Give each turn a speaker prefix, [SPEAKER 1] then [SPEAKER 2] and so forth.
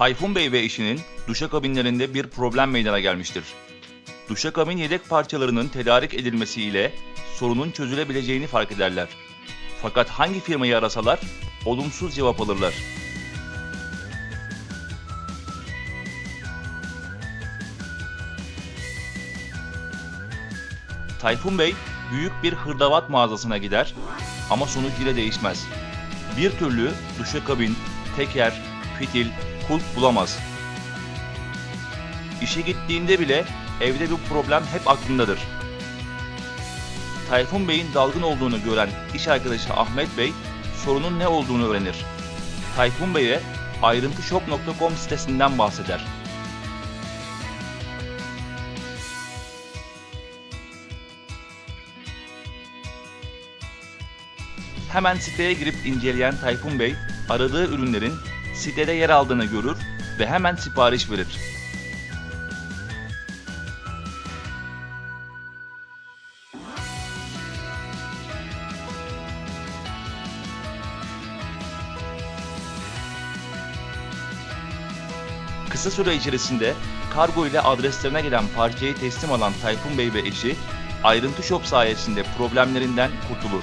[SPEAKER 1] Tayfun Bey ve eşinin duşakabinlerinde bir problem meydana gelmiştir. Duşakabin yedek parçalarının tedarik edilmesiyle sorunun çözülebileceğini fark ederler. Fakat hangi firmayı arasalar olumsuz cevap alırlar. Tayfun Bey büyük bir hırdavat mağazasına gider ama sonuç yine değişmez. Bir türlü duşakabin, teker, fitil, kulp bulamaz. İşe gittiğinde bile evde bu problem hep aklındadır. Tayfun Bey'in dalgın olduğunu gören iş arkadaşı Ahmet Bey sorunun ne olduğunu öğrenir. Tayfun Bey'e ayrıntıshop.com sitesinden bahseder. Hemen siteye girip inceleyen Tayfun Bey, aradığı ürünlerin sitede yer aldığını görür ve hemen sipariş verir. Kısa süre içerisinde kargo ile adreslerine gelen parçayı teslim alan Tayfun Bey ve eşi, Ayrıntı Shop sayesinde problemlerinden kurtulur.